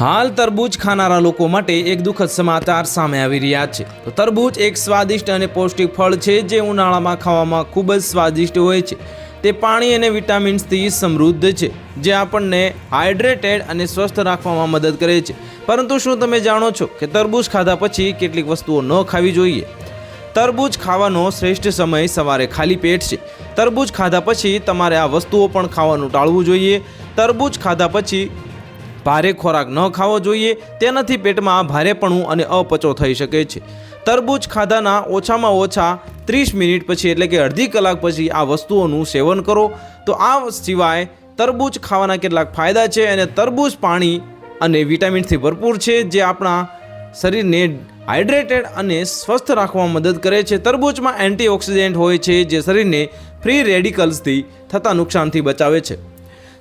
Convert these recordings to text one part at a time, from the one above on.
હાલ તરબૂચ ખાનારા લોકો માટે એક દુઃખદ સમાચાર સામે આવી રહ્યા છે. તો તરબૂચ એક સ્વાદિષ્ટ અને પૌષ્ટિક ફળ છે જે ઉનાળામાં ખાવામાં ખૂબ જ સ્વાદિષ્ટ હોય છે. તે પાણી અને વિટામિન્સથી સમૃદ્ધ છે, જે આપણને હાઇડ્રેટેડ અને સ્વસ્થ રાખવામાં મદદ કરે છે. પરંતુ શું તમે જાણો છો કે તરબૂચ ખાધા પછી કેટલીક વસ્તુઓ ન ખાવી જોઈએ? તરબૂચ ખાવાનો શ્રેષ્ઠ સમય સવારે ખાલી પેટ છે. તરબૂચ ખાધા પછી તમારે આ વસ્તુઓ પણ ખાવાનું ટાળવું જોઈએ. તરબૂચ ખાધા પછી ભારે ખોરાક ન ખાવો જોઈએ, તેનાથી પેટમાં ભારેપણું અને અપચો થઈ શકે છે. તરબૂચ ખાધાના ઓછામાં ઓછા ત્રીસ મિનિટ પછી એટલે કે અડધી કલાક પછી આ વસ્તુઓનું સેવન કરો. તો આ સિવાય તરબૂચ ખાવાના કેટલાક ફાયદા છે અને તરબૂચ પાણી અને વિટામિન્સથી ભરપૂર છે, જે આપણા શરીરને હાઇડ્રેટેડ અને સ્વસ્થ રાખવામાં મદદ કરે છે. તરબૂચમાં એન્ટીઓક્સિડન્ટ હોય છે, જે શરીરને ફ્રી રેડિકલ્સથી થતા નુકસાનથી બચાવે છે.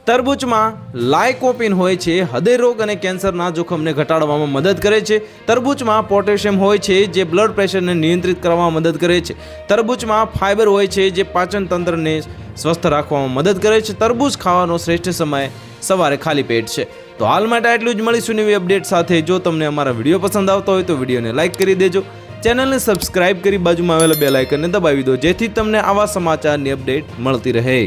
તરબૂચમાં લાયકોપિન હોય છે, હૃદય રોગ અને કેન્સરના જોખમને ઘટાડવામાં મદદ કરે છે. તરબૂચમાં પોટેશિયમ હોય છે, જે બ્લડ પ્રેશરને નિયંત્રિત કરવામાં મદદ કરે છે. તરબૂચમાં ફાઇબર હોય છે, જે પાચન તંત્રને સ્વસ્થ રાખવામાં મદદ કરે છે. તરબૂચ ખાવાનો શ્રેષ્ઠ સમય સવારે ખાલી પેટ છે. તો હાલ માટે આટલું જ. મળીશું નવી અપડેટ સાથે. જો તમને અમારા વીડિયો પસંદ આવતો હોય તો વિડીયોને લાઇક કરી દેજો. ચેનલને સબસ્ક્રાઇબ કરી બાજુમાં આવેલા બે લાઇકનને દબાવી દો, જેથી તમને આવા સમાચારની અપડેટ મળતી રહે.